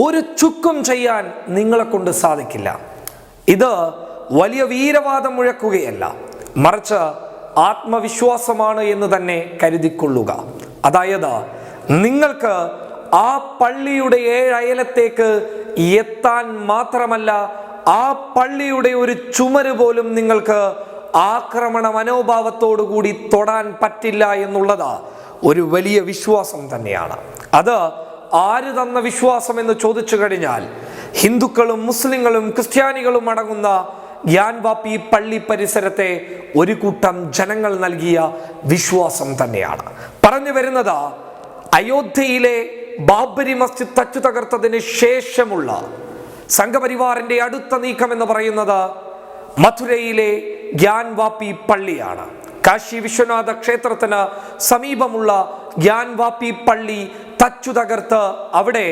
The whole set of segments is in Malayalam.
ഒരു ചുക്കും ചെയ്യാൻ നിങ്ങളെ കൊണ്ട് സാധിക്കില്ല. ഇത് വലിയ വീരവാദം മുഴക്കുകയല്ല. മറിച്ച് ആത്മവിശ്വാസമാണ് എന്ന് തന്നെ കരുതിക്കൊള്ളുക. അതായത് നിങ്ങൾക്ക് ആ പള്ളിയുടെ ഏഴയലത്തേക്ക് എത്താൻ മാത്രമല്ല ആ പള്ളിയുടെ ഒരു ചുമര് പോലും നിങ്ങൾക്ക് ആക്രമണ മനോഭാവത്തോടുകൂടി തൊടാൻ പറ്റില്ല എന്നുള്ളത് ഒരു വലിയ വിശ്വാസം തന്നെയാണ്. അത് ആര് തന്ന വിശ്വാസം എന്ന് ചോദിച്ചു കഴിഞ്ഞാൽ ഹിന്ദുക്കളും മുസ്ലിങ്ങളും ക്രിസ്ത്യാനികളും അടങ്ങുന്ന ഗ്യാൻവാപ്പി പള്ളി പരിസരത്തെ ഒരു കൂട്ടം ജനങ്ങൾ നൽകിയ വിശ്വാസം തന്നെയാണ്. പറഞ്ഞു വരുന്നത് അയോധ്യയിലെ ബാബരി മസ്ജിദ് തച്ചു തകർത്തതിന് ശേഷമുള്ള സംഘപരിവാറിന്റെ അടുത്ത നീക്കം എന്ന് പറയുന്നത് മധുരയിലെ ഗ്യാൻവാപ്പി പള്ളിയാണ്. കാശി വിശ്വനാഥ ക്ഷേത്രത്തിന് സമീപമുള്ള ഗ്യാൻവാപ്പി പള്ളി തച്ചു തകർത്ത് അവിടെ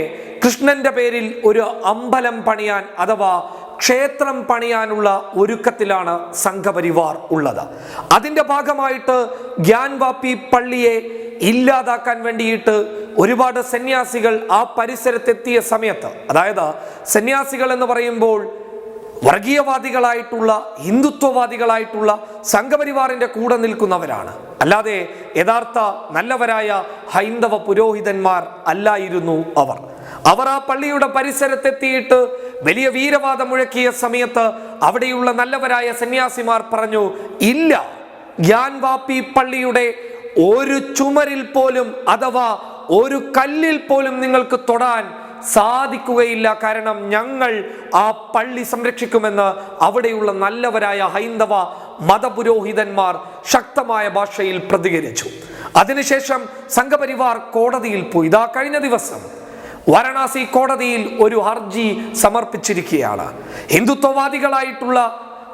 കൃഷ്ണന്റെ പേരിൽ ഒരു അമ്പലം പണിയാൻ അഥവാ ക്ഷേത്രം പണിയാനുള്ള ഒരുക്കത്തിലാണ് സംഘപരിവാർ ഉള്ളത്. അതിന്റെ ഭാഗമായിട്ട് ഗ്യാൻവാപ്പി പള്ളിയെ ഇല്ലാതാക്കാൻ വേണ്ടിയിട്ട് ഒരുപാട് സന്യാസികൾ ആ പരിസരത്തെത്തിയ സമയത്ത് അതായത് സന്യാസികൾ എന്ന് പറയുമ്പോൾ വർഗീയവാദികളായിട്ടുള്ള ഹിന്ദുത്വവാദികളായിട്ടുള്ള സംഘപരിവാറിന്റെ കൂടെ നിൽക്കുന്നവരാണ്. അല്ലാതെ യഥാർത്ഥ നല്ലവരായ ഹൈന്ദവ പുരോഹിതന്മാർ അല്ലായിരുന്നു അവർ. അവർ ആ പള്ളിയുടെ പരിസരത്തെത്തിയിട്ട് വലിയ വീരവാദം മുഴക്കിയ സമയത്ത് അവിടെയുള്ള നല്ലവരായ സന്യാസിമാർ പറഞ്ഞു ഇല്ല ഗ്യാൻവാപ്പി പള്ളിയുടെ ഒരു ചുമരിൽ പോലും അഥവാ ഒരു കല്ലിൽ പോലും നിങ്ങൾക്ക് തൊടാൻ സാധിക്കുകയില്ല. കാരണം ഞങ്ങൾ ആ പള്ളി സംരക്ഷിക്കുമെന്ന് അവിടെയുള്ള നല്ലവരായ ഹൈന്ദവ മതപുരോഹിതന്മാർ ശക്തമായ ഭാഷയിൽ പ്രതികരിച്ചു. അതിനുശേഷം സംഘപരിവാർ കോടതിയിൽ പോയി. ഇതാ കഴിഞ്ഞ ദിവസം വാരണാസി കോടതിയിൽ ഒരു ഹർജി സമർപ്പിച്ചിരിക്കുകയാണ്. ഹിന്ദുത്വവാദികളായിട്ടുള്ള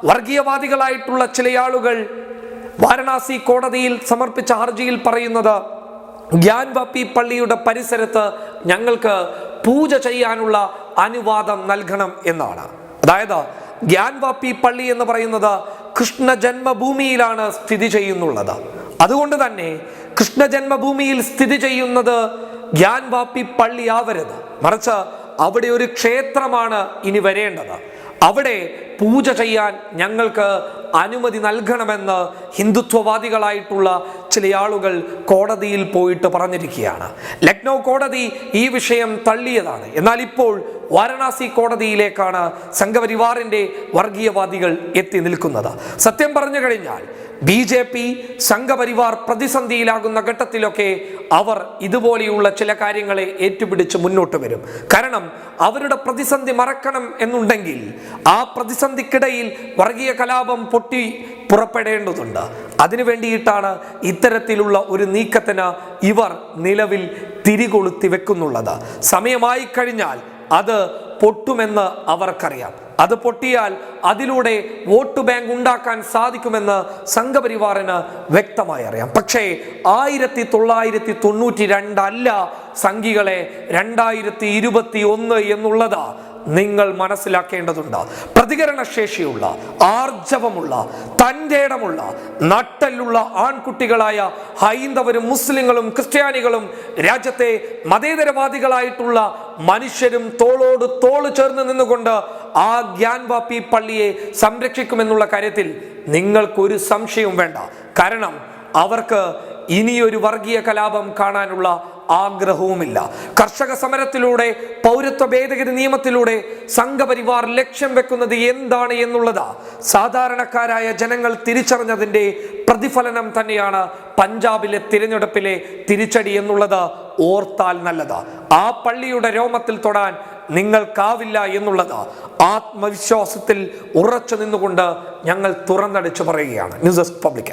വർഗീയവാദികളായിട്ടുള്ള ചിലയാളുകൾ വാരണാസി കോടതിയിൽ സമർപ്പിച്ച ഹർജിയിൽ പറയുന്നത് ഗ്യാൻവാപ്പി പള്ളിയുടെ പരിസരത്ത് ഞങ്ങൾക്ക് പൂജ ചെയ്യാനുള്ള അനുവാദം നൽകണം എന്നാണ്. അതായത് ഗ്യാൻവാപ്പി പള്ളി എന്ന് പറയുന്നത് കൃഷ്ണ ജന്മഭൂമിയിലാണ് സ്ഥിതി ചെയ്യുന്നുള്ളത്. അതുകൊണ്ട് തന്നെ കൃഷ്ണ ജന്മഭൂമിയിൽ സ്ഥിതി ചെയ്യുന്നത് ഗ്യാൻവാപ്പി പള്ളി ആവരുത് മറിച്ച് അവിടെ ഒരു ക്ഷേത്രമാണ് ഇനി വരേണ്ടത്. അവിടെ പൂജ ചെയ്യാൻ ഞങ്ങൾക്ക് അനുമതി നൽകണമെന്ന് ഹിന്ദുത്വവാദികളായിട്ടുള്ള ചില ആളുകൾ കോടതിയിൽ പോയിട്ട് പറഞ്ഞിരിക്കുകയാണ്. ലക്നൗ കോടതി ഈ വിഷയം തള്ളിയതാണ്. എന്നാൽ ഇപ്പോൾ വാരണാസി കോടതിയിലേക്കാണ് സംഘപരിവാറിന്റെ വർഗീയവാദികൾ എത്തി നിൽക്കുന്നത്. സത്യം പറഞ്ഞു കഴിഞ്ഞാൽ ബി ജെ പി സംഘപരിവാർ പ്രതിസന്ധിയിലാകുന്ന ഘട്ടത്തിലൊക്കെ അവർ ഇതുപോലെയുള്ള ചില കാര്യങ്ങളെ ഏറ്റുപിടിച്ച് മുന്നോട്ട് വരും. കാരണം അവരുടെ പ്രതിസന്ധി മറക്കണം എന്നുണ്ടെങ്കിൽ ആ പ്രതിസന്ധിക്കിടയിൽ വർഗീയ കലാപം പൊട്ടി പുറപ്പെടേണ്ടതുണ്ട്. അതിനു വേണ്ടിയിട്ടാണ് ഇത്തരത്തിലുള്ള ഒരു നീക്കത്തിന് ഇവർ നിലവിൽ തിരികൊളുത്തി വെക്കുന്നുള്ളത്. സമയമായി കഴിഞ്ഞാൽ അത് പൊട്ടുമെന്ന് അവർക്കറിയാം. അത് പൊട്ടിയാൽ അതിലൂടെ വോട്ട് ബാങ്ക് ഉണ്ടാക്കാൻ സാധിക്കുമെന്ന് സംഘപരിവാറിന് വ്യക്തമായി അറിയാം. പക്ഷേ ആയിരത്തി തൊള്ളായിരത്തി തൊണ്ണൂറ്റി രണ്ടല്ല സംഘികളെ രണ്ടായിരത്തി ഇരുപത്തി ഒന്ന് എന്നുള്ളത് നിങ്ങൾ മനസ്സിലാക്കേണ്ടതുണ്ട്. പ്രതികരണ ശേഷിയുള്ള ആർജവമുള്ള തന്റെ ഇടമുള്ള നട്ടലുള്ള ആൺകുട്ടികളായ ഹൈന്ദവരും മുസ്ലിങ്ങളും ക്രിസ്ത്യാനികളും രാജ്യത്തെ മതേതരവാദികളായിട്ടുള്ള മനുഷ്യരും തോളോട് തോൾ ചേർന്ന് നിന്നുകൊണ്ട് ആ ഗ്യാൻവാപ്പി പള്ളിയെ സംരക്ഷിക്കുമെന്നുള്ള കാര്യത്തിൽ നിങ്ങൾക്കൊരു സംശയവും വേണ്ട. കാരണം അവർക്ക് ഇനിയൊരു വർഗീയ കലാപം കാണാനുള്ള ആഗ്രഹവുമില്ല. കർഷക സമരത്തിലൂടെ പൗരത്വ ഭേദഗതി നിയമത്തിലൂടെ സംഘപരിവാർ ലക്ഷ്യം വെക്കുന്നത് എന്താണ് എന്നുള്ളത് സാധാരണക്കാരായ ജനങ്ങൾ തിരിച്ചറിഞ്ഞതിന്റെ പ്രതിഫലനം തന്നെയാണ് പഞ്ചാബിലെ തിരഞ്ഞെടുപ്പിലെ തിരിച്ചടി എന്നുള്ളത് ഓർത്താൽ നല്ലത്. ആ പള്ളിയുടെ രോമത്തിൽ തൊടാൻ നിങ്ങൾക്കാവില്ല എന്നുള്ളത് ആത്മവിശ്വാസത്തിൽ ഉറച്ചു നിന്നുകൊണ്ട് ഞങ്ങൾ തുറന്നടിച്ചു പറയുകയാണ്. News desk public